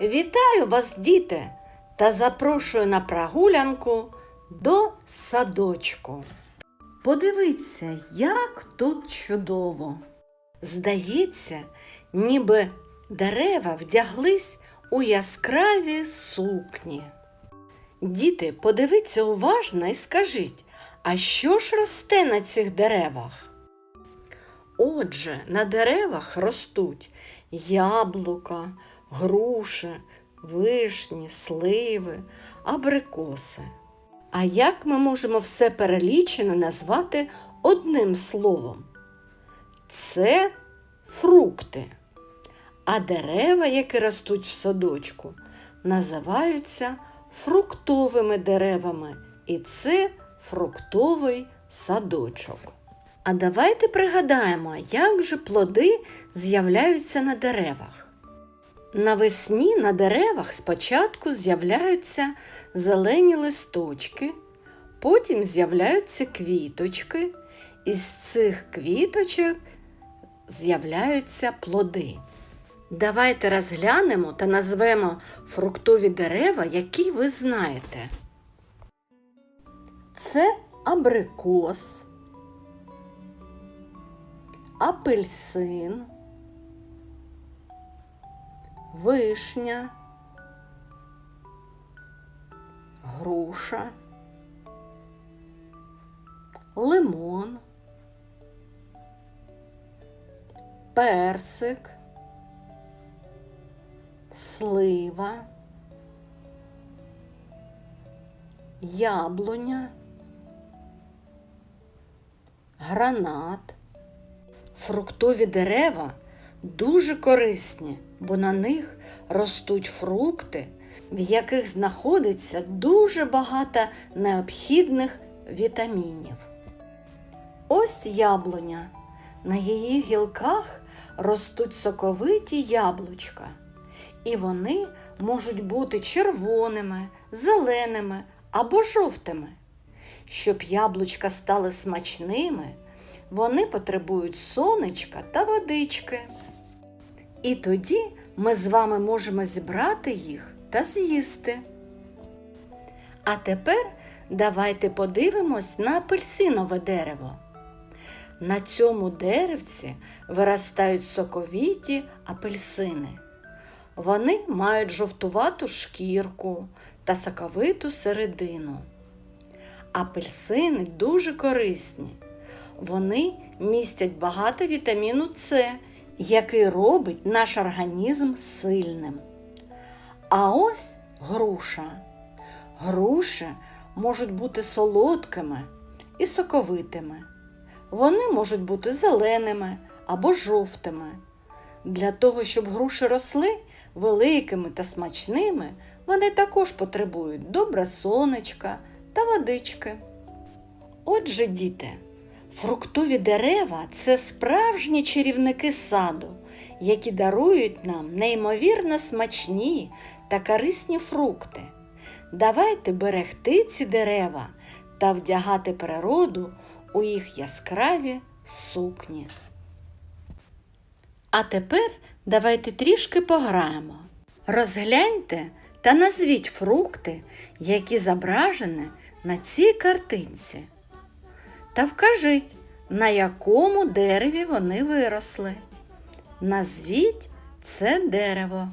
Вітаю вас, діти, та запрошую на прогулянку до садочку. Подивіться, як тут чудово. Здається, ніби дерева вдяглись у яскраві сукні. Діти, подивіться уважно і скажіть, а що ж росте на цих деревах? Отже, на деревах ростуть яблука, груші, вишні, сливи, абрикоси. А як ми можемо все перелічене назвати одним словом? Це фрукти. А дерева, які ростуть в садочку, називаються фруктовими деревами. І це фруктовий садочок. А давайте пригадаємо, як же плоди з'являються на деревах. Навесні на деревах спочатку з'являються зелені листочки, потім з'являються квіточки, і з цих квіточок з'являються плоди. Давайте розглянемо та назвемо фруктові дерева, які ви знаєте. Це абрикос, апельсин, вишня, груша, лимон, персик, слива, яблуня, гранат. Фруктові дерева дуже корисні, бо на них ростуть фрукти, в яких знаходиться дуже багато необхідних вітамінів. Ось яблуня. На її гілках ростуть соковиті яблучка, і вони можуть бути червоними, зеленими або жовтими. Щоб яблучка стали смачними, вони потребують сонечка та водички. І тоді ми з вами можемо зібрати їх та з'їсти. А тепер давайте подивимось на апельсинове дерево. На цьому деревці виростають соковіті апельсини. Вони мають жовтувату шкірку та соковиту середину. Апельсини дуже корисні. Вони містять багато вітаміну С, який робить наш організм сильним. А ось груша. Груші можуть бути солодкими і соковитими. Вони можуть бути зеленими або жовтими. Для того, щоб груші росли великими та смачними, вони також потребують добре сонечка та водички. Отже, діти, фруктові дерева це справжні чарівники саду, які дарують нам неймовірно смачні та корисні фрукти. Давайте берегти ці дерева та вдягати природу у їх яскраві сукні. А тепер давайте трішки пограємо. Розгляньте та назвіть фрукти, які зображені на цій картинці. Та вкажіть, на якому дереві вони виросли. Назвіть це дерево.